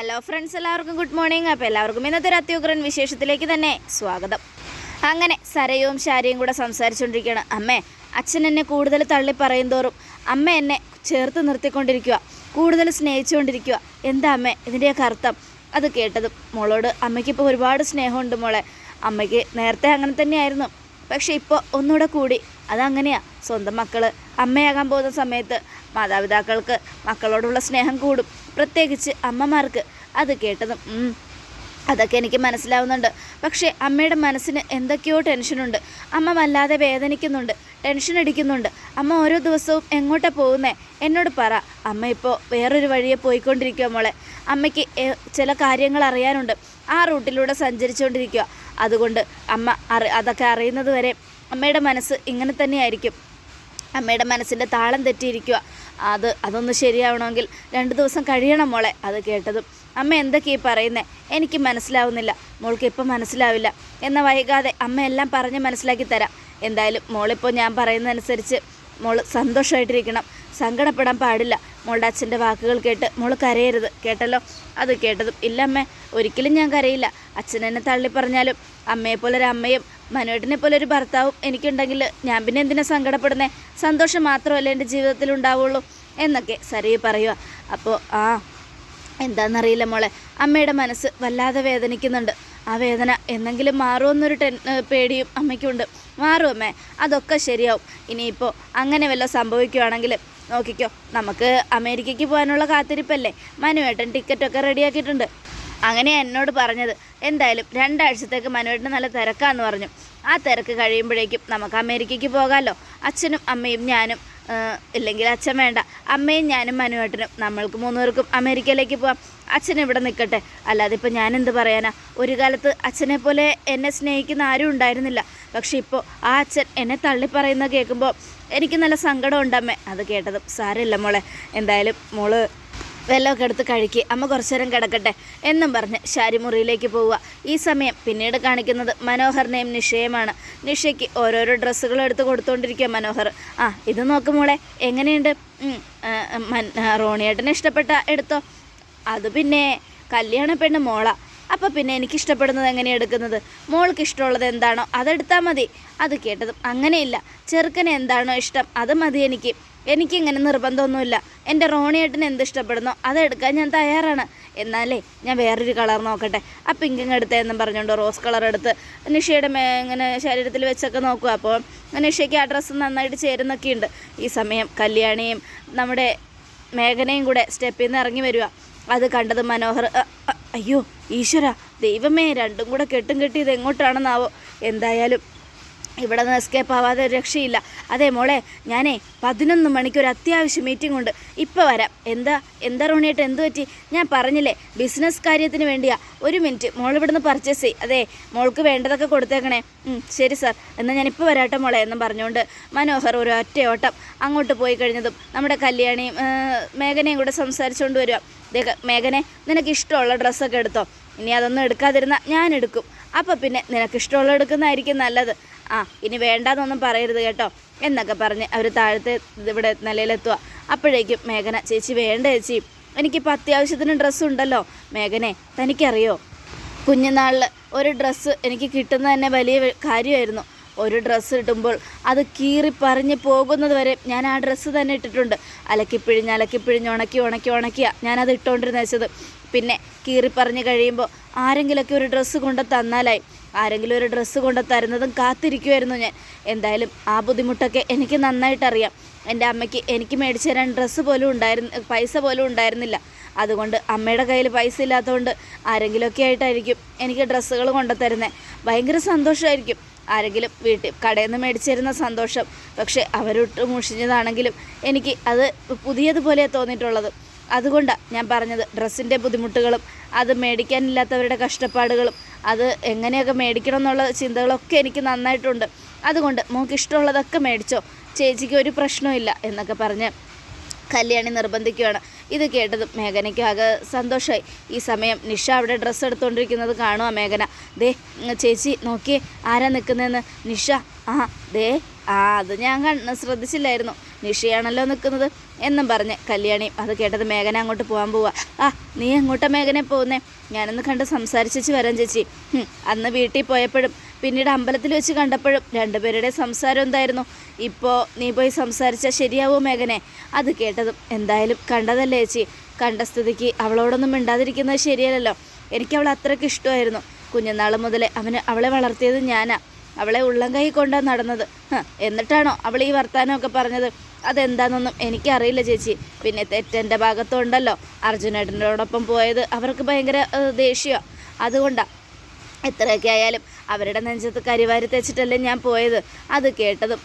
Hello friends എല്ലാവർക്കും good morning അപ്പോൾ എല്ലാവർക്കും ഇന്നത്തെ ഒരു അത്യുഗ്രൻ വിശേഷത്തിലേക്ക് തന്നെ സ്വാഗതം. അങ്ങനെ സരയും ശാരിയും കൂടെ സംസാരിച്ചുകൊണ്ടിരിക്കുകയാണ് അമ്മേ അച്ഛൻ എന്നെ കൂടുതൽ തള്ളി പറയും തോറും അമ്മ എന്നെ ചേർത്ത് നിർത്തിക്കൊണ്ടിരിക്കുക കൂടുതൽ സ്നേഹിച്ചുകൊണ്ടിരിക്കുക എന്താ അമ്മേ ഇതിന്റെയൊക്കെ അർത്ഥം? അത് കേട്ടതും മോളോട് അമ്മയ്ക്കിപ്പോൾ ഒരുപാട് സ്നേഹമുണ്ട് മോളെ. അമ്മയ്ക്ക് നേരത്തെ അങ്ങനെ തന്നെയായിരുന്നു. പക്ഷേ ഇപ്പോൾ ഒന്നുകൂടെ കൂടി അതങ്ങനെയാണ് സ്വന്തം മക്കൾ അമ്മയാകാൻ പോകുന്ന സമയത്ത് മാതാപിതാക്കൾക്ക് മക്കളോടുള്ള സ്നേഹം കൂടും. പ്രത്യേകിച്ച് അമ്മമാർക്ക് അത് കേട്ടതും അതൊക്കെ എനിക്ക് മനസ്സിലാവുന്നുണ്ട്. പക്ഷേ അമ്മയുടെ മനസ്സിന് എന്തൊക്കെയോ ടെൻഷനുണ്ട്. അമ്മ വല്ലാതെ വേദനിക്കുന്നുണ്ട് ടെൻഷൻ അടിക്കുന്നുണ്ട്. അമ്മ ഓരോ ദിവസവും എങ്ങോട്ടാ പോകുന്നേ? എന്നോട് പറ. അമ്മ ഇപ്പോൾ വേറൊരു വഴിയെ പോയിക്കൊണ്ടിരിക്കുക മോളെ. അമ്മയ്ക്ക് ചില കാര്യങ്ങൾ അറിയാനുണ്ട്. ആ റൂട്ടിലൂടെ സഞ്ചരിച്ചുകൊണ്ടിരിക്കുക അതുകൊണ്ട് അമ്മ അറി അതൊക്കെ അറിയുന്നത് വരെ അമ്മയുടെ മനസ്സ് ഇങ്ങനെ തന്നെയായിരിക്കും. അമ്മയുടെ മനസ്സിന്റെ താളം തെറ്റിയിരിക്കുക അത് അതൊന്ന് ശരിയാവണമെങ്കിൽ രണ്ട് ദിവസം കഴിയണം മോളെ അത് കേട്ടതും. അമ്മ എന്തൊക്കെയാണ് ഈ പറയുന്നേ? എനിക്ക് മനസ്സിലാവുന്നില്ല. മോൾക്ക് ഇപ്പം മനസ്സിലാവില്ല. എന്ന വൈകാതെ അമ്മ എല്ലാം പറഞ്ഞ് മനസ്സിലാക്കി തരാം. എന്തായാലും മോളിപ്പോൾ ഞാൻ പറയുന്നതനുസരിച്ച് മോൾ സന്തോഷമായിട്ടിരിക്കണം. സങ്കടപ്പെടാൻ പാടില്ല. മോളുടെ അച്ഛന്റെ വാക്കുകൾ കേട്ട് മോൾ കരയരുത്. കേട്ടല്ലോ? അത് കേട്ടതും. ഇല്ല അമ്മേ ഒരിക്കലും ഞാൻ കരയില്ല. അച്ഛൻ എന്നെ തള്ളി പറഞ്ഞാലും അമ്മയെ പോലെ ഒരു അമ്മയും മനുവേട്ടനെ പോലെ ഒരു ഭർത്താവും എനിക്കുണ്ടെങ്കിൽ ഞാൻ പിന്നെ എന്തിനാ സങ്കടപ്പെടുന്നേ? സന്തോഷം മാത്രമല്ല എന്റെ ജീവിതത്തിൽ ഉണ്ടാവുള്ളൂ എന്നൊക്കെ സരയു പറയുക അപ്പോൾ ആ എന്താണെന്നറിയില്ല മോളെ. അമ്മയുടെ മനസ്സ് വല്ലാതെ വേദനിക്കുന്നുണ്ട്. ആ വേദന എന്നെങ്കിലും മാറുമെന്നൊരു ടെൻ പേടിയും അമ്മയ്ക്കുണ്ട്. മാറും അമ്മേ അതൊക്കെ ശരിയാവും. ഇനിയിപ്പോൾ അങ്ങനെ വല്ല സംഭവിക്കുവാണെങ്കിൽ നോക്കിക്കോ. നമുക്ക് അമേരിക്കയ്ക്ക് പോകാനുള്ള കാത്തിരിപ്പല്ലേ? മനുവേട്ടൻ ടിക്കറ്റൊക്കെ റെഡിയാക്കിയിട്ടുണ്ട്. അങ്ങനെ എന്നോട് പറഞ്ഞത്. എന്തായാലും രണ്ടാഴ്ചത്തേക്ക് മനുവേട്ടന് നല്ല തിരക്കാന്ന് പറഞ്ഞു. ആ തിരക്ക് കഴിയുമ്പോഴേക്കും നമുക്ക് അമേരിക്കയ്ക്ക് പോകാമല്ലോ അച്ഛനും അമ്മയും ഞാനും ഇല്ലെങ്കിൽ അച്ഛൻ വേണ്ട. അമ്മയും ഞാനും മനുവേട്ടനും നമ്മൾക്ക് മൂന്നുപേർക്കും അമേരിക്കയിലേക്ക് പോവാം. അച്ഛൻ ഇവിടെ നിൽക്കട്ടെ. അല്ലാതെ ഇപ്പോൾ ഞാനെന്ത് പറയാനാ? ഒരു കാലത്ത് അച്ഛനെ പോലെ എന്നെ സ്നേഹിക്കുന്ന ആരും ഉണ്ടായിരുന്നില്ല. പക്ഷെ ഇപ്പോൾ ആ അച്ഛൻ എന്നെ തള്ളി പറയുന്ന കേൾക്കുമ്പോൾ എനിക്ക് നല്ല സങ്കടമുണ്ടമ്മേ അത് കേട്ടതും സാരമില്ല മോളെ. എന്തായാലും മോൾ വെള്ളമൊക്കെ എടുത്ത് കഴിക്കുക അമ്മ കുറച്ചു നേരം കിടക്കട്ടെ എന്നും പറഞ്ഞ് ശാരിമുറിയിലേക്ക് പോവുക. ഈ സമയം പിന്നീട് കാണിക്കുന്നത് മനോഹറിനെയും നിഷയുമാണ് നിഷയ്ക്ക് ഓരോരോ ഡ്രസ്സുകൾ എടുത്ത് കൊടുത്തുകൊണ്ടിരിക്കുക മനോഹർ. ആ ഇത് നോക്ക് മോളെ എങ്ങനെയുണ്ട്? റോണിയേട്ടനെ ഇഷ്ടപ്പെട്ട? എടുത്തോ? അത് പിന്നെ കല്യാണ പെണ്ണ് മോള. അപ്പോൾ പിന്നെ എനിക്ക് ഇഷ്ടപ്പെടുന്നത് എങ്ങനെയാണ് എടുക്കുന്നത്? മോൾക്ക് ഇഷ്ടമുള്ളത് എന്താണോ അതെടുത്താൽ മതി. അത് കേട്ടതും അങ്ങനെയില്ല. ചെറുക്കന് എന്താണോ ഇഷ്ടം അത് മതി എനിക്ക്. എനിക്കിങ്ങനെ നിർബന്ധമൊന്നുമില്ല. എന്റെ റോണിയേട്ടന് എന്ത് ഇഷ്ടപ്പെടുന്നോ അതെടുക്കാൻ ഞാൻ തയ്യാറാണ്. എന്നാലേ ഞാൻ വേറൊരു കളർ നോക്കട്ടെ. ആ പിങ്കിങ് എടുത്തതെന്നും പറഞ്ഞുകൊണ്ട് റോസ് കളർ എടുത്ത് നിഷയുടെ മേ ഇങ്ങനെ ശരീരത്തിൽ വെച്ചൊക്കെ നോക്കുക അപ്പോൾ നിഷയ്ക്ക് ആ ഡ്രസ്സ് നന്നായിട്ട് ചേരുന്നൊക്കെ ഉണ്ട് ഈ സമയം കല്യാണിയും നമ്മുടെ മേഘനയും കൂടെ സ്റ്റെപ്പിൽ നിന്ന് ഇറങ്ങി വരിക. അത് കണ്ടത് മനോഹർ അയ്യോ ഈശ്വര ദൈവമേ രണ്ടും കൂടെ കെട്ടും കെട്ടിയത് എങ്ങോട്ടാണെന്നാവോ? എന്തായാലും ഇവിടെ നിന്ന് എസ്കേപ്പ് ആവാതെ ഒരു രക്ഷയില്ല. അതെ മോളെ ഞാനേ പതിനൊന്ന് മണിക്ക് ഒരു അത്യാവശ്യം മീറ്റിംഗ് ഉണ്ട്. ഇപ്പോൾ വരാം. എന്താ എന്താ റോണിയായിട്ട് എന്ത് പറ്റി? ഞാൻ പറഞ്ഞില്ലേ ബിസിനസ് കാര്യത്തിന് വേണ്ടിയാ. ഒരു മിനിറ്റ് മോൾ ഇവിടുന്ന് പർച്ചേസ് ചെയ്. അതെ മോൾക്ക് വേണ്ടതൊക്കെ കൊടുത്തേക്കണേ. ശരി സാർ എന്നാൽ ഞാൻ ഇപ്പോൾ വരാട്ടെ മോളെ എന്നും പറഞ്ഞുകൊണ്ട് മനോഹർ ഒരു ഒറ്റ ഓട്ടം അങ്ങോട്ട് പോയി കഴിഞ്ഞതും നമ്മുടെ കല്യാണിയും മേഘനയും കൂടെ സംസാരിച്ചുകൊണ്ട് വരിക. മേഘനെ നിനക്ക് ഇഷ്ടമുള്ള ഡ്രസ്സൊക്കെ എടുത്തോ. ഇനി അതൊന്നും എടുക്കാതിരുന്നാൽ ഞാൻ എടുക്കും. അപ്പോൾ പിന്നെ നിനക്ക് ഇഷ്ടമുള്ള എടുക്കുന്നതായിരിക്കും നല്ലത്. ആ ഇനി വേണ്ടാന്നൊന്നും പറയരുത് കേട്ടോ എന്നൊക്കെ പറഞ്ഞ് അവർ താഴത്തെ ഇവിടെ നിലയിലെത്തുക അപ്പോഴേക്കും മേഘന ചേച്ചി വേണ്ട ചേച്ചി എനിക്കിപ്പോൾ അത്യാവശ്യത്തിന് ഡ്രസ്സ് ഉണ്ടല്ലോ മേഘനെ തനിക്കറിയോ? കുഞ്ഞുനാളിൽ ഒരു ഡ്രസ്സ് എനിക്ക് കിട്ടുന്ന തന്നെ വലിയ കാര്യമായിരുന്നു. ഒരു ഡ്രസ്സ് ഇടുമ്പോൾ അത് കീറി പറഞ്ഞ് പോകുന്നത് വരെ ഞാൻ ആ ഡ്രസ്സ് തന്നെ ഇട്ടിട്ടുണ്ട്. അലക്കിപ്പിഴിഞ്ഞ് അലക്കിപ്പിഴിഞ്ഞ് ഉണക്കി ഉണക്കി ഉണക്കിയ ഞാനത് ഇട്ടുകൊണ്ടിരുന്ന വെച്ചത്. പിന്നെ കീറി പറഞ്ഞ് കഴിയുമ്പോൾ ആരെങ്കിലുമൊക്കെ ഒരു ഡ്രസ്സ് കൊണ്ട് തന്നാലായി. ആരെങ്കിലും ഒരു ഡ്രസ്സ് കൊണ്ട് തരുന്നതും കാത്തിരിക്കുമായിരുന്നു ഞാൻ. എന്തായാലും ആ ബുദ്ധിമുട്ടൊക്കെ എനിക്ക് നന്നായിട്ടറിയാം. എന്റെ അമ്മയ്ക്ക് എനിക്ക് മേടിച്ചു തരാൻ ഡ്രസ്സ് പോലും ഉണ്ടായിരുന്നു പൈസ പോലും ഉണ്ടായിരുന്നില്ല. അതുകൊണ്ട് അമ്മയുടെ കയ്യിൽ പൈസ ഇല്ലാത്തതുകൊണ്ട് ആരെങ്കിലുമൊക്കെ ആയിട്ടായിരിക്കും എനിക്ക് ഡ്രസ്സുകൾ കൊണ്ടുതരുന്നത് ഭയങ്കര സന്തോഷമായിരിക്കും. ആരെങ്കിലും വീട്ടിൽ കടയിൽ നിന്ന് മേടിച്ചിരുന്ന സന്തോഷം. പക്ഷേ അവരൊട്ട് മുഷിഞ്ഞതാണെങ്കിലും എനിക്ക് അത് പുതിയതുപോലെ തോന്നിയിട്ടുള്ളത്. അതുകൊണ്ടാണ് ഞാൻ പറഞ്ഞത് ഡ്രസ്സിന്റെ ബുദ്ധിമുട്ടുകളും അത് മേടിക്കാനില്ലാത്തവരുടെ കഷ്ടപ്പാടുകളും അത് എങ്ങനെയൊക്കെ മേടിക്കണം എന്നുള്ള ചിന്തകളൊക്കെ എനിക്ക് നന്നായിട്ടുണ്ട്. അതുകൊണ്ട് മോക്ക് ഇഷ്ടമുള്ളതൊക്കെ മേടിച്ചോ. ചേച്ചിക്ക് ഒരു പ്രശ്നമില്ല എന്നൊക്കെ പറഞ്ഞ് കല്യാണി നിർബന്ധിക്കുകയാണ് ഇത് കേട്ടതും മേഘനയ്ക്ക് ആകെ സന്തോഷമായി. ഈ സമയം നിഷ അവിടെ ഡ്രസ്സ് എടുത്തുകൊണ്ടിരിക്കുന്നത് കാണുക മേഘന. ദേ ചേച്ചി നോക്കി ആരാ നിൽക്കുന്നതെന്ന് നിഷ. ആ ദേ ആ അത് ഞാൻ ശ്രദ്ധിച്ചില്ലായിരുന്നു. നിഷയാണല്ലോ നിൽക്കുന്നത് എന്നും പറഞ്ഞ് കല്യാണിയും അത് കേട്ടത് മേഘന അങ്ങോട്ട് പോകാൻ പോവാ. ആ നീ എങ്ങോട്ടാ മേഘനെ പോകുന്നേ ഞാനൊന്ന് കണ്ട് സംസാരിച്ചു വരാം ചേച്ചി. അന്ന് വീട്ടിൽ പോയപ്പോഴും പിന്നീട് അമ്പലത്തിൽ വെച്ച് കണ്ടപ്പോഴും രണ്ടുപേരുടെ സംസാരം എന്തായിരുന്നു? ഇപ്പോൾ നീ പോയി സംസാരിച്ചാൽ ശരിയാവോ മേഘനെ? അത് കേട്ടതും എന്തായാലും കണ്ടതല്ലേ ചേച്ചി. കണ്ട സ്ഥിതിക്ക് അവളോടൊന്നും മിണ്ടാതിരിക്കുന്നത് ശരിയല്ലല്ലോ. എനിക്ക് അവളെ അത്രയ്ക്ക് ഇഷ്ടമായിരുന്നു. കുഞ്ഞുനാൾ മുതലേ അവന് അവളെ വളർത്തിയത് ഞാനാ. അവളെ ഉള്ളം കൈ കൊണ്ടാണ് നടന്നത്. എന്നിട്ടാണോ അവൾ ഈ വർത്തമാനമൊക്കെ പറഞ്ഞത്? അതെന്താണെന്നൊന്നും എനിക്കറിയില്ല ചേച്ചി. പിന്നെ തെറ്റെന്റെ ഭാഗത്തുണ്ടല്ലോ. അർജുനേട്ടനോടൊപ്പം പോയത് അവർക്ക് ഭയങ്കര ദേഷ്യമാണ് അതുകൊണ്ടാണ് എത്രയൊക്കെ ആയാലും അവരുടെ നെഞ്ചത്ത് കരിവാരി തെച്ചിട്ടല്ലേ ഞാൻ പോയത്. അത് കേട്ടതും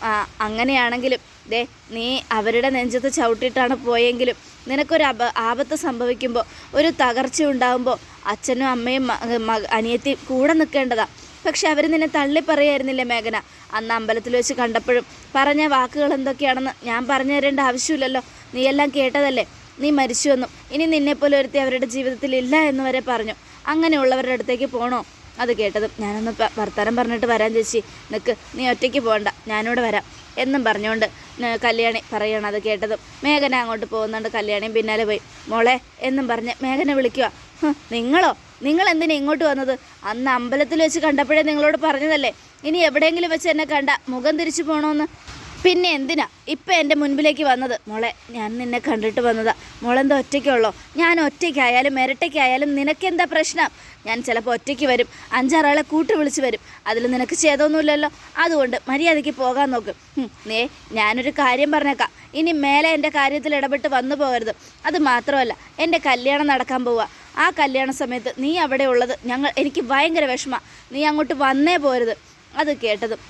അങ്ങനെയാണെങ്കിലും ദേ നീ അവരുടെ നെഞ്ചത്ത് ചവിട്ടിയിട്ടാണ് പോയെങ്കിലും നിനക്കൊരു അപ ആപത്ത് സംഭവിക്കുമ്പോൾ ഒരു തകർച്ച ഉണ്ടാകുമ്പോൾ അച്ഛനും അമ്മയും അനിയത്തിയും കൂടെ നിൽക്കേണ്ടതാ പക്ഷെ അവർ നിന്നെ തള്ളി പറയായിരുന്നില്ലേ മേഘന? അന്ന് അമ്പലത്തിൽ വെച്ച് കണ്ടപ്പോഴും പറഞ്ഞ വാക്കുകൾ എന്തൊക്കെയാണെന്ന് ഞാൻ പറഞ്ഞു തരേണ്ട ആവശ്യമില്ലല്ലോ. നീ എല്ലാം കേട്ടതല്ലേ? നീ മരിച്ചു മരിച്ചുവെന്നും ഇനി നിന്നെപ്പോലെ ഒരുത്തി അവരുടെ ജീവിതത്തിൽ ഇല്ല എന്ന് വരെ പറഞ്ഞു. അങ്ങനെയുള്ളവരുടെ അടുത്തേക്ക് പോകണോ അത് കേട്ടതും ഞാനൊന്ന് വർത്താനം പറഞ്ഞിട്ട് വരാൻ ചേച്ചി. നിൽക്ക് നീ ഒറ്റയ്ക്ക് പോകണ്ട ഞാനിവിടെ വരാം. എന്നും പറഞ്ഞുകൊണ്ട് കല്യാണി പറയണം അത് കേട്ടതും. മേഘന അങ്ങോട്ട് പോകുന്നുണ്ട്. കല്യാണിയും പിന്നാലെ പോയി. മോളെ എന്നും പറഞ്ഞ് മേഘന വിളിക്കുക നിങ്ങളോ? നിങ്ങൾ എന്തിനാ ഇങ്ങോട്ട് വന്നത്? അന്ന് അമ്പലത്തിൽ വെച്ച് കണ്ടപ്പോഴേ നിങ്ങളോട് പറഞ്ഞതല്ലേ ഇനി എവിടെയെങ്കിലും വെച്ച് എന്നെ കണ്ട മുഖം തിരിച്ചു പോകണമെന്ന് പിന്നെ എന്തിനാ ഇപ്പം എന്റെ മുൻപിലേക്ക് വന്നത്? മോളെ ഞാൻ നിന്നെ കണ്ടിട്ട് വന്നതാ. മോളെന്താ ഒറ്റയ്ക്കുള്ളോ? ഞാൻ ഒറ്റയ്ക്കായാലും ഇരട്ടയ്ക്കായാലും നിനക്കെന്താ പ്രശ്നം? ഞാൻ ചിലപ്പോൾ ഒറ്റയ്ക്ക് വരും അഞ്ചാറാളെ കൂട്ടി വിളിച്ച് വരും. അതിൽ നിനക്ക് ചെയ്തൊന്നുമില്ലല്ലോ അതുകൊണ്ട് മര്യാദയ്ക്ക് പോകാൻ നോക്ക്. നേ ഞാനൊരു കാര്യം പറഞ്ഞേക്കാം. ഇനി മേലെ എന്റെ കാര്യത്തിൽ ഇടപെട്ട് വന്നു പോകരുത്. അത് മാത്രമല്ല എന്റെ കല്യാണം നടക്കാൻ പോവുക ആ കല്യാണ സമയത്ത് നീ അവിടെ ഉള്ളത് ഞങ്ങൾ എനിക്ക് ഭയങ്കര വിഷമ. നീ അങ്ങോട്ട് വന്നേ പോരുത്. അത് കേട്ടതും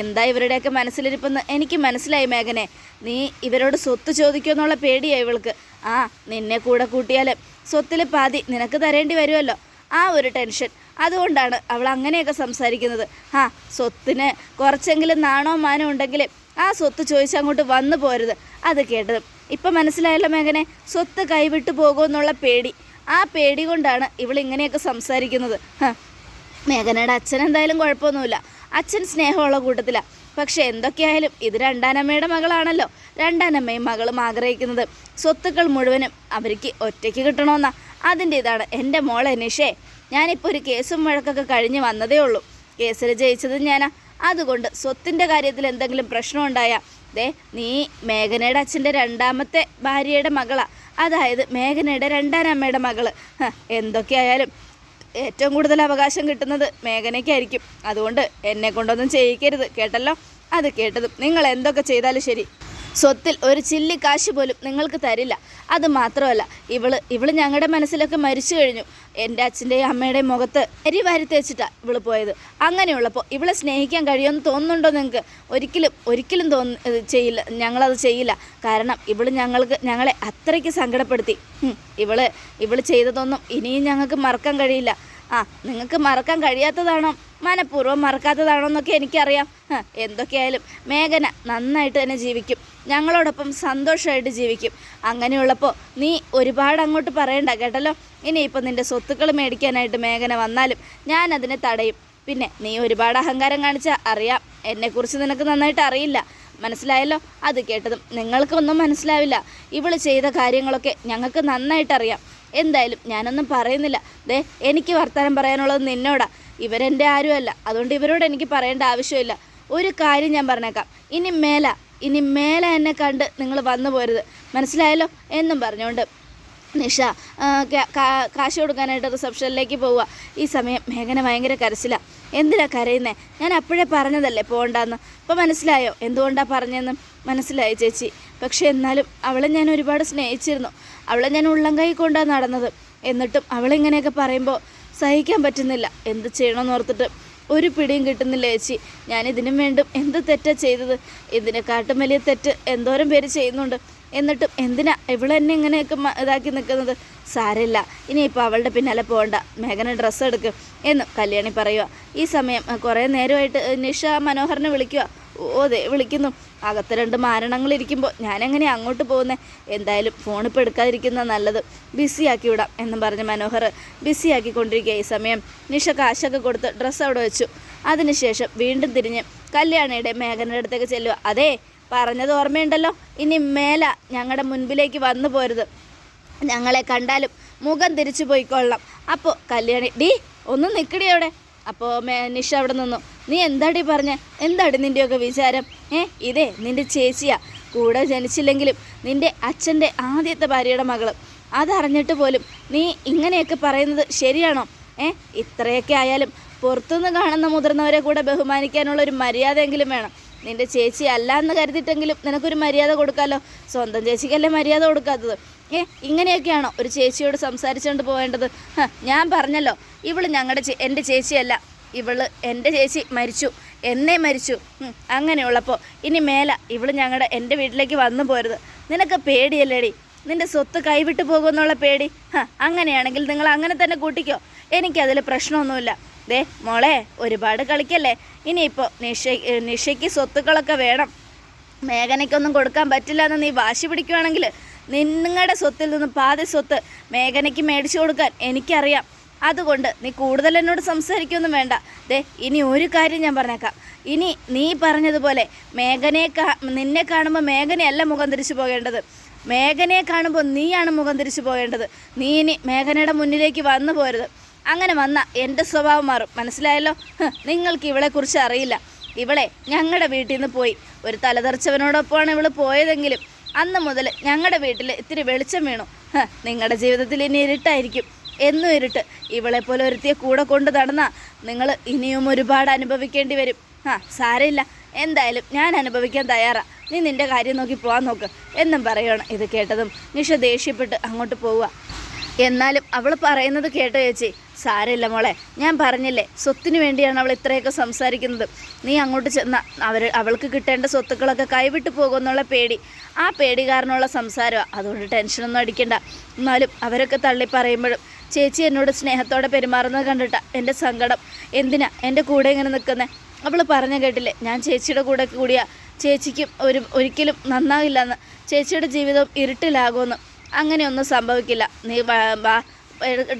എന്താ ഇവരുടെയൊക്കെ മനസ്സിലിരിപ്പെന്ന് എനിക്ക് മനസ്സിലായി മേഘനെ. നീ ഇവരോട് സ്വത്ത് ചോദിക്കുമെന്നുള്ള പേടിയായി ഇവൾക്ക്. ആ നിന്നെ കൂടെ കൂട്ടിയാൽ സ്വത്തിൽ പാതി നിനക്ക് തരേണ്ടി വരുമല്ലോ ആ ഒരു ടെൻഷൻ. അതുകൊണ്ടാണ് അവൾ അങ്ങനെയൊക്കെ സംസാരിക്കുന്നത്. ആ സ്വത്തിന് കുറച്ചെങ്കിലും നാണോ മാനോ ഉണ്ടെങ്കിൽ ആ സ്വത്ത് ചോദിച്ചങ്ങോട്ട് വന്നു പോരുത്. അത് കേട്ടതും. ഇപ്പം മനസ്സിലായല്ലോ മേഘനെ സ്വത്ത് കൈവിട്ടു പോകുമെന്നുള്ള പേടി. ആ പേടി കൊണ്ടാണ് ഇവൾ ഇങ്ങനെയൊക്കെ സംസാരിക്കുന്നത്. മേഘനയുടെ അച്ഛൻ എന്തായാലും കുഴപ്പമൊന്നുമില്ല. അച്ഛൻ സ്നേഹമുള്ള കൂട്ടത്തിലാണ് പക്ഷെ എന്തൊക്കെയായാലും ഇത് രണ്ടാനമ്മയുടെ മകളാണല്ലോ. രണ്ടാനമ്മയും മകളും ആഗ്രഹിക്കുന്നത്. സ്വത്തുക്കൾ മുഴുവനും അവർക്ക് ഒറ്റയ്ക്ക് കിട്ടണമെന്നാ. അതിന്റെ ഇതാണ് എന്റെ മോളെ നിഷേ. ഞാനിപ്പോൾ ഒരു കേസും വഴക്കൊക്കെ കഴിഞ്ഞ് വന്നതേ ഉള്ളൂ. കേസിൽ ജയിച്ചത് ഞാനാ. അതുകൊണ്ട് സ്വത്തിന്റെ കാര്യത്തിൽ എന്തെങ്കിലും പ്രശ്നം ഉണ്ടായാൽ ദേ നീ മേഘനയുടെ അച്ഛന്റെ രണ്ടാമത്തെ ഭാര്യയുടെ മകളാ. അതായത് മേഘനയുടെ രണ്ടാനമ്മയുടെ മകൾ. എന്തൊക്കെയായാലും ഏറ്റവും കൂടുതൽ അവകാശം കിട്ടുന്നത് മേഘനയ്ക്കായിരിക്കും. അതുകൊണ്ട് എന്നെ കൊണ്ടൊന്നും ചെയ്യിക്കരുത്. കേട്ടല്ലോ? അത് കേട്ടതും. നിങ്ങൾ എന്തൊക്കെ ചെയ്താലും ശരി. സ്വത്തിൽ ഒരു ചില്ലി കാശ് പോലും നിങ്ങൾക്ക് തരില്ല. അത് മാത്രമല്ല ഇവൾ ഇവൾ ഞങ്ങളുടെ മനസ്സിലൊക്കെ മരിച്ചു കഴിഞ്ഞു. എന്റെ അച്ഛന്റെയും അമ്മയുടെയും മുഖത്ത് അരി വരുത്തേച്ചിട്ടാണ് തേച്ചിട്ടാണ് ഇവൾ പോയത്. അങ്ങനെയുള്ളപ്പോൾ ഇവളെ സ്നേഹിക്കാൻ കഴിയുമെന്ന് തോന്നുന്നുണ്ടോ നിങ്ങൾക്ക്? ഒരിക്കലും ഒരിക്കലും തോന്നു ചെയ്യില്ല ഞങ്ങളത് ചെയ്യില്ല. കാരണം ഇവൾ ഞങ്ങൾക്ക് ഞങ്ങളെ അത്രയ്ക്ക് സങ്കടപ്പെടുത്തി. ഇവൾ ഇവൾ ചെയ്തതൊന്നും ഇനിയും ഞങ്ങൾക്ക് മറക്കാൻ കഴിയില്ല. ആ നിങ്ങൾക്ക് മറക്കാൻ കഴിയാത്തതാണോ? മനഃപൂർവം മറക്കാത്തതാണോ എന്നൊക്കെ എനിക്കറിയാം. എന്തൊക്കെയായാലും മേഘന നന്നായിട്ട് തന്നെ ജീവിക്കും. ഞങ്ങളോടൊപ്പം സന്തോഷമായിട്ട് ജീവിക്കും. അങ്ങനെയുള്ളപ്പോൾ നീ ഒരുപാട് അങ്ങോട്ട് പറയണ്ട കേട്ടല്ലോ? ഇനിയിപ്പോൾ നിന്റെ സ്വത്തുക്കൾ മേടിക്കാനായിട്ട് മേഘന വന്നാലും ഞാൻ അതിനെ തടയും. പിന്നെ നീ ഒരുപാട് അഹങ്കാരം കാണിച്ചാൽ അറിയാം. എന്നെക്കുറിച്ച് നിനക്ക് നന്നായിട്ട് അറിയില്ല. മനസ്സിലായല്ലോ? അത് കേട്ടതും നിങ്ങൾക്കൊന്നും മനസ്സിലാവില്ല. ഇവൾ ചെയ്ത കാര്യങ്ങളൊക്കെ ഞങ്ങൾക്ക് നന്നായിട്ടറിയാം. എന്തായാലും ഞാനൊന്നും പറയുന്നില്ല. ദേ എനിക്ക് വർത്തമാനം പറയാനുള്ളത് നിന്നോടാ. ഇവരെന്റെ ആരുമല്ല. അതുകൊണ്ട് ഇവരോട് എനിക്ക് പറയേണ്ട ആവശ്യമില്ല. ഒരു കാര്യം ഞാൻ പറഞ്ഞേക്കാം. ഇനി മേല ഇനി മേലെ എന്നെ കണ്ട് നിങ്ങൾ വന്നു പോരുത്. മനസ്സിലായല്ലോ? എന്നും പറഞ്ഞുകൊണ്ട്. നിഷ കാശ് കൊടുക്കാനായിട്ട് റിസപ്ഷനിലേക്ക് പോവുക. ഈ സമയം മേഘന ഭയങ്കര കരച്ചിലാണ് എന്തിനാ കരയുന്നേ? ഞാൻ അപ്പോഴേ പറഞ്ഞതല്ലേ പോകണ്ടെന്ന്. അപ്പോൾ മനസ്സിലായോ? എന്തുകൊണ്ടാണ് പറഞ്ഞതെന്ന് മനസ്സിലായി ചേച്ചി. പക്ഷേ എന്നാലും അവളെ ഞാൻ ഒരുപാട് സ്നേഹിച്ചിരുന്നു. അവളെ ഞാൻ ഉള്ളം കൈ കൊണ്ടാണ് നടന്നത്. എന്നിട്ടും അവളിങ്ങനെയൊക്കെ പറയുമ്പോൾ സഹിക്കാൻ പറ്റുന്നില്ല. എന്ത് ചെയ്യണമെന്ന് ഓർത്തിട്ട് ഒരു പിടിയും കിട്ടുന്നില്ല ചേച്ചി. ഞാൻ ഇതിനും വേണ്ടും എന്ത് തെറ്റാ ചെയ്തത്? ഇതിനെക്കാട്ടും വലിയ തെറ്റ് എന്തോരം പേര് ചെയ്യുന്നുണ്ട്. എന്നിട്ടും എന്തിനാ ഇവളെന്നെ ഇങ്ങനെയൊക്കെ ഇതാക്കി നിൽക്കുന്നത്? സാരമില്ല. ഇനിയിപ്പോൾ അവളുടെ പിന്നാലെ പോകണ്ട മേഘന ഡ്രസ്സ് എടുക്കും എന്ന് കല്യാണി പറയുക ഈ സമയം കുറേ നേരമായിട്ട് നിഷ മനോഹറിനെ വിളിക്കുക ഓ അതെ വിളിക്കുന്നു. അകത്ത് രണ്ട് മാരണങ്ങളിരിക്കുമ്പോൾ ഞാനെങ്ങനെയാ അങ്ങോട്ട് പോകുന്നത് എന്തായാലും ഫോണിപ്പോൾ എടുക്കാതിരിക്കുന്ന നല്ലത്. ബിസിയാക്കി വിടാം എന്നും പറഞ്ഞ് മനോഹർ ബിസിയാക്കിക്കൊണ്ടിരിക്കുക. ഈ സമയം നിഷ കാശൊക്കെ കൊടുത്ത് ഡ്രസ്സ് അവിടെ വെച്ചു. അതിനുശേഷം വീണ്ടും തിരിഞ്ഞ് കല്യാണിയുടെ മേഘനയുടെ അടുത്തേക്ക് ചെല്ലുക. അതെ പറഞ്ഞത് ഓർമ്മയുണ്ടല്ലോ? ഇനി മേല ഞങ്ങളുടെ മുൻപിലേക്ക് വന്നു പോരുത്. ഞങ്ങളെ കണ്ടാലും മുഖം തിരിച്ചു പോയിക്കൊള്ളാം. അപ്പോൾ കല്യാണി ഡി ഒന്ന് നിൽക്കടി അവിടെ. അപ്പോൾ നിഷ അവിടെ നിന്നു. നീ എന്താടി പറഞ്ഞ? എന്താടി നിന്റെയൊക്കെ വിചാരം? ഏ ഇതേ നിന്റെ ചേച്ചിയാ. കൂടെ ജനിച്ചില്ലെങ്കിലും നിന്റെ അച്ഛന്റെ ആദ്യത്തെ ഭാര്യയുടെ മകൾ അതറിഞ്ഞിട്ട് പോലും നീ ഇങ്ങനെയൊക്കെ പറയുന്നത് ശരിയാണോ? ഏ ഇത്രയൊക്കെ ആയാലും പുറത്തുനിന്ന് കാണുന്ന മുതിർന്നവരെ കൂടെ ബഹുമാനിക്കാനുള്ള ഒരു മര്യാദയെങ്കിലും വേണം. നിന്റെ ചേച്ചി അല്ല എന്ന് കരുതിയിട്ടെങ്കിലും നിനക്കൊരു മര്യാദ കൊടുക്കാമല്ലോ സ്വന്തം ചേച്ചിക്കല്ലേ മര്യാദ കൊടുക്കാത്തത്? ഏ ഇങ്ങനെയൊക്കെയാണോ ഒരു ചേച്ചിയോട് സംസാരിച്ചുകൊണ്ട് പോവേണ്ടത്? ഞാൻ പറഞ്ഞല്ലോ. ഇവൾ ഞങ്ങളുടെ ചേ എന്റെ ചേച്ചിയല്ല. ഇവൾ എന്റെ ചേച്ചി മരിച്ചു. എന്നെ മരിച്ചു. അങ്ങനെയുള്ളപ്പോൾ ഇനി മേല ഇവൾ ഞങ്ങളുടെ എന്റെ വീട്ടിലേക്ക് വന്നു പോരുത്. നിനക്ക് പേടിയല്ലേടി? നിന്റെ സ്വത്ത് കൈവിട്ട് പോകുമെന്നുള്ള പേടി? ഹാ അങ്ങനെയാണെങ്കിൽ നിങ്ങൾ അങ്ങനെ തന്നെ കൂട്ടിക്കോ. എനിക്കതിൽ പ്രശ്നമൊന്നുമില്ല. ദേ മോളെ ഒരുപാട് കളിക്കല്ലേ? ഇനിയിപ്പോൾ നിഷ നിഷയ്ക്ക് സ്വത്തുക്കളൊക്കെ വേണം. മേഘനയ്ക്കൊന്നും കൊടുക്കാൻ പറ്റില്ല എന്ന് നീ വാശി പിടിക്കുവാണെങ്കിൽ നിങ്ങളുടെ സ്വത്തിൽ നിന്ന് പാതി സ്വത്ത് മേഘനയ്ക്ക് മേടിച്ചു കൊടുക്കാൻ എനിക്കറിയാം. അതുകൊണ്ട് നീ കൂടുതൽ എന്നോട് സംസാരിക്കൊന്നും വേണ്ട. ദേ ഇനി ഒരു കാര്യം ഞാൻ പറഞ്ഞേക്കാം. ഇനി നീ പറഞ്ഞതുപോലെ മേഘനയെ കാ നിന്നെ കാണുമ്പോൾ മേഘനയല്ല മുഖം തിരിച്ചു പോകേണ്ടത്. മേഘനയെ കാണുമ്പോൾ നീയാണ് മുഖം തിരിച്ചു പോകേണ്ടത്. നീ ഇനി മേഘനയുടെ മുന്നിലേക്ക് വന്നു പോരുത്. അങ്ങനെ വന്ന എന്റെ സ്വഭാവം മാറും. മനസ്സിലായല്ലോ? നിങ്ങൾക്ക് ഇവളെക്കുറിച്ച് അറിയില്ല. ഇവളെ ഞങ്ങളുടെ വീട്ടിൽ നിന്ന് പോയി. ഒരു തലതെറിച്ചവനോടൊപ്പമാണ് ഇവൾ പോയതെങ്കിലും അന്ന് മുതൽ ഞങ്ങളുടെ വീട്ടിൽ ഇത്തിരി വെളിച്ചം വീണു. നിങ്ങളുടെ ജീവിതത്തിൽ ഇനി ഇരുട്ടായിരിക്കും. എന്നും ഇരുട്ട്. പോലെ ഒരുത്തിയെ കൂടെ കൊണ്ട് നടന്ന നിങ്ങൾ ഇനിയും ഒരുപാട് അനുഭവിക്കേണ്ടി വരും. ആ സാരമില്ല. എന്തായാലും ഞാൻ അനുഭവിക്കാൻ തയ്യാറാണ് നീ നിന്റെ കാര്യം നോക്കി പോകാൻ നോക്ക്. എന്നും പറയുകയാണ് ഇത് കേട്ടതും നിഷ ദേഷ്യപ്പെട്ട് അങ്ങോട്ട് പോവുക. എന്നാലും അവൾ പറയുന്നത് കേട്ടോ ചേച്ചി. സാരമില്ല മോളെ. ഞാൻ പറഞ്ഞില്ലേ സ്വത്തിന് വേണ്ടിയാണ് അവൾ ഇത്രയൊക്കെ സംസാരിക്കുന്നത്. നീ അങ്ങോട്ട് ചെന്ന അവർ അവൾക്ക് കിട്ടേണ്ട സ്വത്തുക്കളൊക്കെ കൈവിട്ട് പോകുമെന്നുള്ള പേടി. ആ പേടി കാരണമുള്ള സംസാരമാണ് അതുകൊണ്ട് ടെൻഷനൊന്നും അടിക്കണ്ട. എന്നാലും അവരൊക്കെ തള്ളി പറയുമ്പോഴും ചേച്ചി എന്നോട് സ്നേഹത്തോടെ പെരുമാറുന്നത് കണ്ടിട്ട എന്റെ സങ്കടം. എന്തിനാ? എന്റെ കൂടെ ഇങ്ങനെ നിൽക്കുന്നത് അവൾ പറഞ്ഞു കേട്ടില്ലേ? ഞാൻ ചേച്ചിയുടെ കൂടെ കൂടിയാ ചേച്ചിക്കും ഒരു ഒരിക്കലും നന്നാവില്ലെന്ന്. ചേച്ചിയുടെ ജീവിതം ഇരുട്ടിലാകുമെന്ന്. അങ്ങനെയൊന്നും സംഭവിക്കില്ല. നീ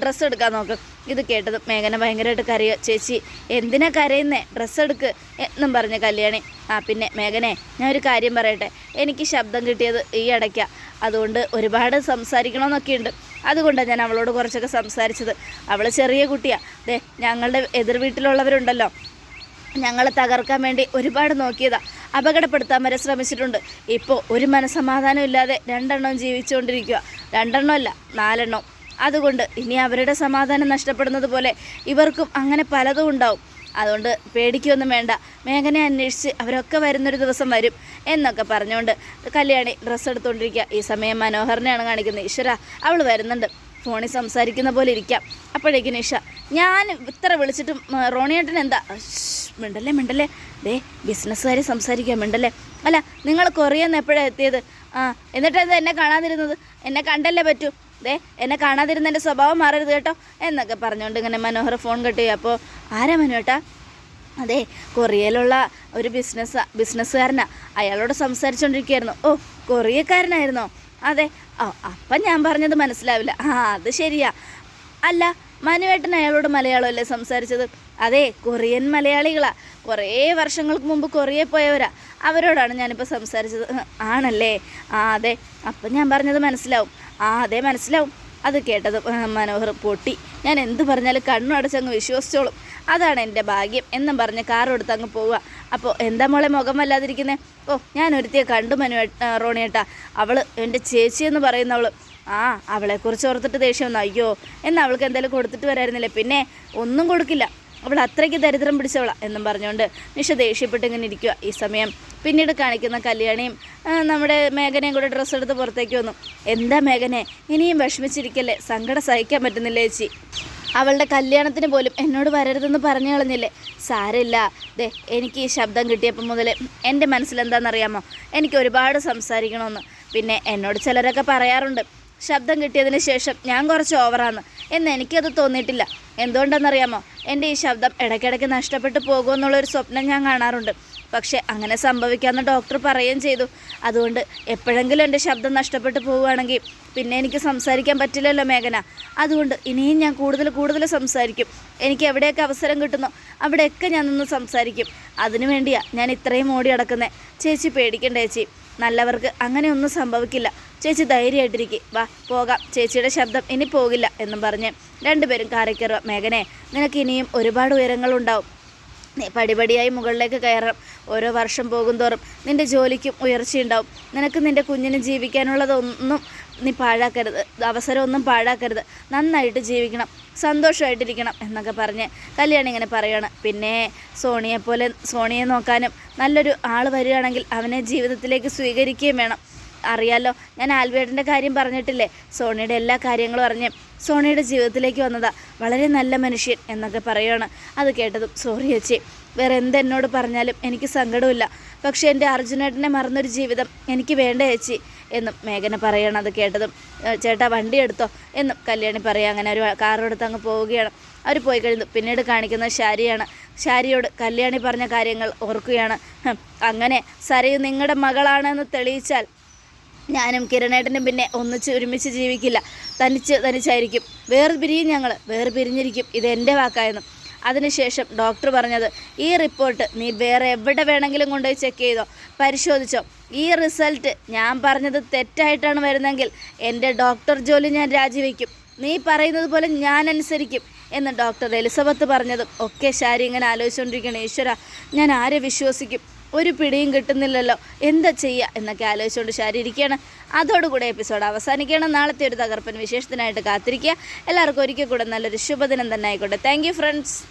ഡ്രസ്സ് എടുക്കാൻ നോക്ക്. ഇത് കേട്ടത് മേഘന ഭയങ്കരമായിട്ട് കരയുക ചേച്ചി എന്തിനാ കരയുന്നേ? ഡ്രസ്സ് എടുക്ക് എന്നും പറഞ്ഞ കല്യാണി. ആ പിന്നെ മേഘനെ ഞാൻ ഒരു കാര്യം പറയട്ടെ? എനിക്ക് ശബ്ദം കിട്ടിയത് ഈ ഇടയ്ക്ക അതുകൊണ്ട് ഒരുപാട് സംസാരിക്കണമെന്നൊക്കെ ഉണ്ട് അതുകൊണ്ടാണ് ഞാൻ അവളോട് കുറച്ചൊക്കെ സംസാരിച്ചത്. അവൾ ചെറിയ കുട്ടിയാണ് ദേ ഞങ്ങളുടെ എതിർ വീട്ടിലുള്ളവരുണ്ടല്ലോ. ഞങ്ങളെ തകർക്കാൻ വേണ്ടി ഒരുപാട് നോക്കിയതാ. അപകടപ്പെടുത്താൻ വരെ ശ്രമിച്ചിട്ടുണ്ട്. ഇപ്പോൾ ഒരു മനസമാധാനം ഇല്ലാതെ രണ്ടെണ്ണം ജീവിച്ചുകൊണ്ടിരിക്കുക രണ്ടെണ്ണം അല്ല നാലെണ്ണം. അതുകൊണ്ട് ഇനി അവരുടെ സമാധാനം നഷ്ടപ്പെടുന്നത് പോലെ ഇവർക്കും അങ്ങനെ പലതും ഉണ്ടാവും. അതുകൊണ്ട് പേടിക്കൊന്നും വേണ്ട. മേഘനെ അന്വേഷിച്ച് അവരൊക്കെ വരുന്നൊരു ദിവസം വരും എന്നൊക്കെ പറഞ്ഞുകൊണ്ട് കല്യാണി ഡ്രസ്സ് എടുത്തുകൊണ്ടിരിക്കുക ഈ സമയം മനോഹരനെയാണ് കാണിക്കുന്നത്. ഈശ്വര അവൾ വരുന്നുണ്ട്. ഫോണിൽ സംസാരിക്കുന്ന പോലെ ഇരിക്കാം. അപ്പോഴേക്കും നിഷ ഞാൻ ഇത്ര വിളിച്ചിട്ടും റോണിയേട്ടൻ എന്താ? മിണ്ടല്ലേ മിണ്ടല്ലേ? ദേ ബിസിനസ്സുകാരെ സംസാരിക്കുക മിണ്ടല്ലേ? അല്ല നിങ്ങൾ കൊറിയെന്ന് എപ്പോഴാണ് എത്തിയത്? ആ എന്നിട്ട് എന്താ എന്നെ കാണാതിരുന്നത്? എന്നെ കണ്ടല്ലേ പറ്റൂ? ദേ എന്നെ കാണാതിരുന്ന എന്റെ സ്വഭാവം മാറരുത് കേട്ടോ എന്നൊക്കെ പറഞ്ഞുകൊണ്ട് ഇങ്ങനെ മനോഹർ ഫോൺ കെട്ടി അപ്പോൾ ആരാ മനോട്ടാ അതെ കൊറിയയിലുള്ള ഒരു ബിസിനസ് ബിസിനസ്സുകാരനാ അയാളോട് സംസാരിച്ചുകൊണ്ടിരിക്കുകയായിരുന്നു ഓ കൊറിയക്കാരനായിരുന്നോ? അതെ ഓ അപ്പം ഞാൻ പറഞ്ഞത് മനസ്സിലാവില്ല. ആ അത് ശരിയാ. അല്ല മനുവേട്ടൻ അയാളോട് മലയാളമല്ലേ സംസാരിച്ചത്? അതെ കൊറിയൻ മലയാളികളാ. കുറേ വർഷങ്ങൾക്ക് മുമ്പ് കൊറിയ പോയവരാ. അവരോടാണ് ഞാനിപ്പോൾ സംസാരിച്ചത്. ആണല്ലേ? ആ അതെ അപ്പം ഞാൻ പറഞ്ഞത് മനസ്സിലാവും. ആ അതെ മനസ്സിലാവും. അത് കേട്ടത് മനോഹർ പൊട്ടി. ഞാൻ എന്ത് പറഞ്ഞാലും കണ്ണു അടച്ചങ്ങ് വിശ്വസിച്ചോളും. അതാണ് എന്റെ ഭാഗ്യം എന്നും പറഞ്ഞ് കാറെടുത്ത് അങ്ങ് പോവുക. അപ്പോൾ എന്താ മോളെ മുഖം വല്ലാതിരിക്കുന്നത് ഓ ഞാൻ ഒരുത്തിയെ കണ്ടു മനു റോണിയേട്ടാ അവൾ എന്റെ ചേച്ചി എന്ന് പറയുന്നവൾ ആ അവളെക്കുറിച്ച് ഓർത്തിട്ട് ദേഷ്യം വന്നു. അയ്യോ എന്നാൽ അവൾക്ക് എന്തെങ്കിലും കൊടുത്തിട്ട് വരായിരുന്നില്ലേ? പിന്നെ ഒന്നും കൊടുക്കില്ല. അവൾ അത്രയ്ക്ക് ദരിദ്രം പിടിച്ചവള എന്നും പറഞ്ഞുകൊണ്ട് നിഷ ദേഷ്യപ്പെട്ട് ഇങ്ങനെ ഇരിക്കുക ഈ സമയം. പിന്നീട് കാണിക്കുന്ന കല്യാണിയും നമ്മുടെ മേഘനയും കൂടെ ഡ്രസ്സ് എടുത്ത് പുറത്തേക്ക് വന്നു. എന്താ മേഘനെ ഇനിയും വിഷമിച്ചിരിക്കല്ലേ? സങ്കടം സഹിക്കാൻ പറ്റുന്നില്ല ചേച്ചി? അവളുടെ കല്യാണത്തിന് പോലും എന്നോട് വരരുതെന്ന് പറഞ്ഞു കളഞ്ഞില്ലേ? സാരമില്ല. ദേ എനിക്ക് ഈ ശബ്ദം കിട്ടിയപ്പോൾ മുതൽ എന്റെ മനസ്സിലെന്താണെന്നറിയാമോ എനിക്ക് ഒരുപാട് സംസാരിക്കണമെന്ന്. പിന്നെ എന്നോട് ചിലരൊക്കെ പറയാറുണ്ട്. ശബ്ദം കിട്ടിയതിന് ശേഷം ഞാൻ കുറച്ച് ഓവറാണ് എന്ന് എനിക്കത് തോന്നിയിട്ടില്ല. എന്തുകൊണ്ടെന്നറിയാമോ? എന്റെ ഈ ശബ്ദം ഇടയ്ക്കിടയ്ക്ക് നഷ്ടപ്പെട്ടു പോകുമെന്നുള്ളൊരു സ്വപ്നം ഞാൻ കാണാറുണ്ട്. പക്ഷേ അങ്ങനെ സംഭവിക്കാമെന്ന് ഡോക്ടർ പറയുകയും ചെയ്തു. അതുകൊണ്ട് എപ്പോഴെങ്കിലും എന്റെ ശബ്ദം നഷ്ടപ്പെട്ടു പോവുകയാണെങ്കിൽ പിന്നെ എനിക്ക് സംസാരിക്കാൻ പറ്റില്ലല്ലോ മേഘന. അതുകൊണ്ട് ഇനിയും ഞാൻ കൂടുതൽ കൂടുതൽ സംസാരിക്കും. എനിക്ക് എവിടെയൊക്കെ അവസരം കിട്ടുന്നോ അവിടെയൊക്കെ ഞാൻ നിന്ന് സംസാരിക്കും. അതിനു വേണ്ടിയാണ് ഞാൻ ഇത്രയും ഓടി അടക്കുന്നത് ചേച്ചി പേടിക്കണ്ട ചേച്ചി. നല്ലവർക്ക് അങ്ങനെയൊന്നും സംഭവിക്കില്ല. ചേച്ചി ധൈര്യമായിട്ടിരിക്കും. വാ പോകാം. ചേച്ചിയുടെ ശബ്ദം ഇനി പോകില്ല എന്നും പറഞ്ഞ് രണ്ടുപേരും കാരക്കേറുക മേഘനെ നിനക്ക് ഇനിയും ഒരുപാട് ഉയരങ്ങളുണ്ടാവും. നീ പടിപടിയായി മുകളിലേക്ക് കയറണം. ഓരോ വർഷം പോകും തോറും നിന്റെ ജോലിക്കും ഉയർച്ചയുണ്ടാവും നിനക്ക് നിന്റെ കുഞ്ഞിന് ജീവിക്കാനുള്ളതൊന്നും നീ പാഴാക്കരുത്. അവസരമൊന്നും പാഴാക്കരുത്. നന്നായിട്ട് ജീവിക്കണം. സന്തോഷമായിട്ടിരിക്കണം എന്നൊക്കെ പറഞ്ഞ് കല്യാണി ഇങ്ങനെ പറയുകയാണ് പിന്നെ സോണിയെപ്പോലെ സോണിയെ നോക്കാനും നല്ലൊരു ആൾ വരികയാണെങ്കിൽ അവനെ ജീവിതത്തിലേക്ക് സ്വീകരിക്കുകയും വേണം. അറിയാലോ ഞാൻ ആൽബേട്ടിന്റെ കാര്യം പറഞ്ഞിട്ടില്ലേ? സോണിയുടെ എല്ലാ കാര്യങ്ങളും അറിഞ്ഞ് സോണിയുടെ ജീവിതത്തിലേക്ക് വന്നതാ വളരെ നല്ല മനുഷ്യൻ എന്നൊക്കെ പറയുകയാണ് അത് കേട്ടതും സോറി ചേച്ചി വേറെ എന്തെന്നോട് പറഞ്ഞാലും എനിക്ക് സങ്കടമില്ല പക്ഷേ എന്റെ അർജുനേട്ടനെ മറന്നൊരു ജീവിതം എനിക്ക് വേണ്ട ചേച്ചി എന്നും മേഘന പറയണം അത് കേട്ടതും. ചേട്ടാ വണ്ടി എടുത്തോ? എന്നും കല്യാണി പറയാം അങ്ങനെ ഒരു കാറെടുത്ത് അങ്ങ് പോവുകയാണ്. അവർ പോയി കഴിഞ്ഞു. പിന്നീട് കാണിക്കുന്നത് ശാരിയാണ്. ശാരിയോട് കല്യാണി പറഞ്ഞ കാര്യങ്ങൾ ഓർക്കുകയാണ്. അങ്ങനെ സരയു നിങ്ങളുടെ മകളാണെന്ന് തെളിയിച്ചാൽ ഞാനും കിരണേട്ടനും പിന്നെ ഒന്നിച്ച് ഒരുമിച്ച് ജീവിക്കില്ല. തനിച്ച് തനിച്ചായിരിക്കും. വേറെ വേർപിരിയും ഞങ്ങൾ വേർപിരിഞ്ഞിരിക്കും ഇത് എന്റെ വാക്കായിരുന്നു. അതിനുശേഷം ഡോക്ടർ പറഞ്ഞത് ഈ റിപ്പോർട്ട് നീ വേറെ എവിടെ വേണമെങ്കിലും കൊണ്ടുപോയി ചെക്ക് ചെയ്തോ? പരിശോധിച്ചോ? ഈ റിസൾട്ട് ഞാൻ പറഞ്ഞത് തെറ്റായിട്ടാണ് വരുന്നതെങ്കിൽ എന്റെ ഡോക്ടർ ജോലി ഞാൻ രാജിവെക്കും. നീ പറയുന്നത് പോലെ ഞാൻ അനുസരിക്കും. എന്ന് ഡോക്ടർ എലിസബത്ത് പറഞ്ഞതും ഒക്കെ ശാരി ഇങ്ങനെ ആലോചിച്ചുകൊണ്ടിരിക്കണം ഈശ്വര ഞാൻ ആരെ വിശ്വസിക്കും? ഒരു പിടിയും കിട്ടുന്നില്ലല്ലോ. എന്താ ചെയ്യുക എന്നൊക്കെ ആലോചിച്ചുകൊണ്ട് ശാരീരിക്കുകയാണ് അതോടുകൂടെ എപ്പിസോഡ് അവസാനിക്കുകയാണ്. നാളത്തെ ഒരു തകർപ്പൻ വിശേഷത്തിനായിട്ട് കാത്തിരിക്കുക. എല്ലാവർക്കും ഒരിക്കൽ കൂടെ നല്ലൊരു ശുഭദിനം തന്നെ ആയിക്കോട്ടെ. Thank friends